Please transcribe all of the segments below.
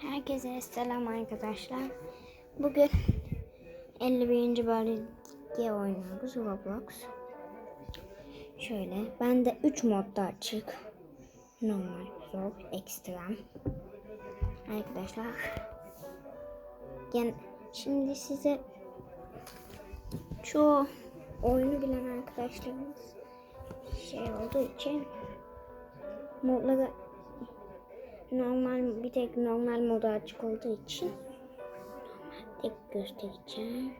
Herkese selam arkadaşlar. Bugün 51. bölge oynuyoruz Roblox. Şöyle ben de 3 modda açık. Normal, zor, ekstrem. Arkadaşlar. Yani şimdi size şu oyunu bilen arkadaşlarımız şey olduğu için modları normal bir tek normal modu açık olduğu için normal tek göstereceğim.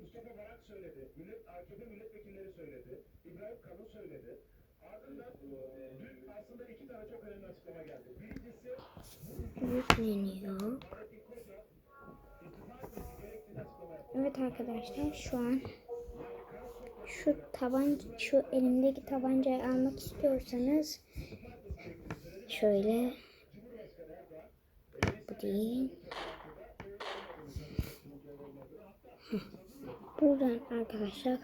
Mustafa Varak söyledi. Millet, AKP milletvekilleri söyledi. İbrahim Kalın söyledi. Ardından dün aslında iki tane açıklama geldi. Birincisi Yükleniyor. Evet arkadaşlar şu an şu tabanca şu elimdeki tabancayı almak istiyorsanız şöyle bu değil. Buradan arkadaşlar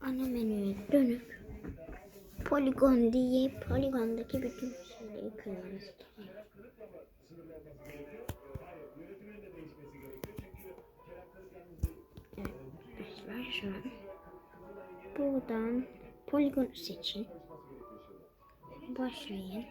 ana menüye dönüp poligon diye poligondaki bütün şeyleri kırmamız gerekiyor. Evet, arkadaşlar şu an buradan poligon seçin. Başlayın.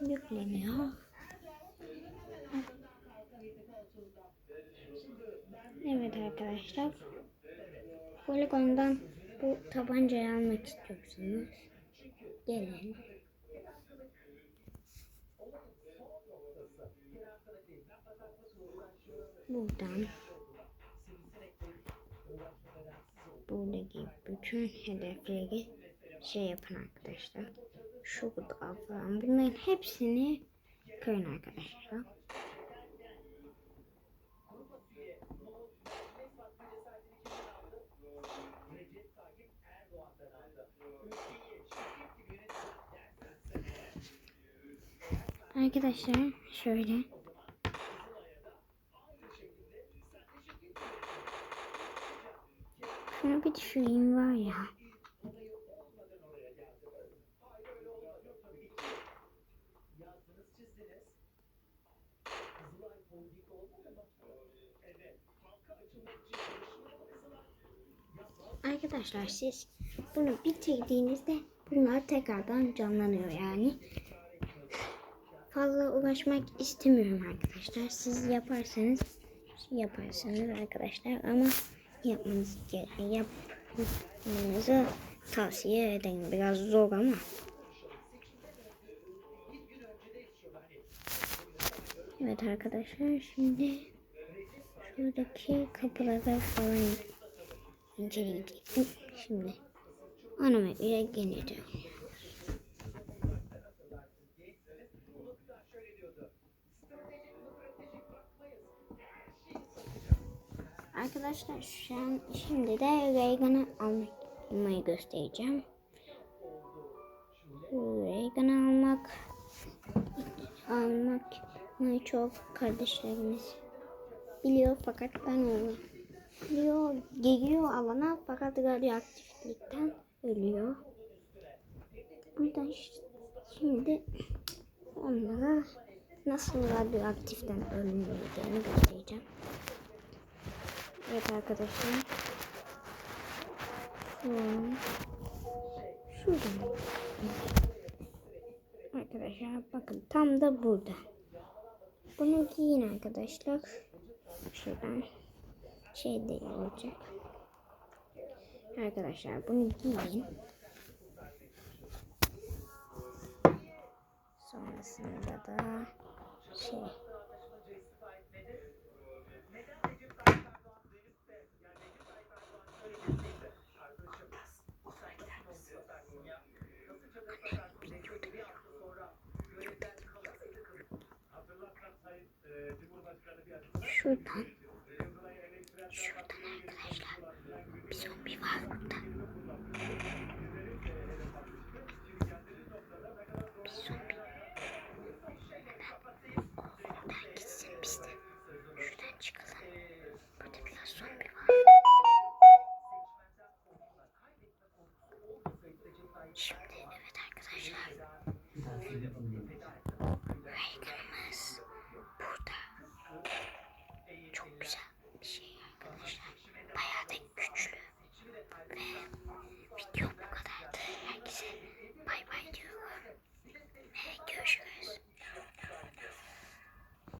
Yükleniyor. Evet arkadaşlar. Poligondan bu tabancayı almak istiyorsanız gelin. Buradan buradaki bütün hedefleri şey yapın arkadaşlar. Şurada falan bunların hepsini kırın arkadaşlar. Arkadaşlar şöyle Şunu bir düşüreyim var ya. Arkadaşlar siz bunu bitirdiğinizde bunlar tekrardan canlanıyor yani. Fazla uğraşmak istemiyorum arkadaşlar. Siz yaparsanız yaparsınız arkadaşlar ama yapmanız yapmanızı tavsiye ederim. Biraz zor ama. Evet arkadaşlar şimdi şuradaki kapıları falan inceleyecektim. Şimdi anometriye gene dönüyoruz. Arkadaşlar şu an şimdi de Reagan'ı almayı göstereceğim. Reagan'ı almak almak çok kardeşlerimiz biliyor fakat ben onu biliyor geliyor alana fakat radyoaktiflikten ölüyor. Buradan şimdi onlara nasıl radyoaktiften ölmeyeceğini göstereceğim. Evet arkadaşlar. Hmm. Şuradan. Arkadaşlar bakın tam da burada. Bunu giyin arkadaşlar. Şuradan şey de olacak. Arkadaşlar bunu giyin. Sonrasında da şey Şuradan. Şuradan arkadaşlar. Bir zombi var burada. Bir zombi. Hemen. gitsin biz de. Şuradan çıkalım. Burada biraz zombi var. Şimdi evet arkadaşlar.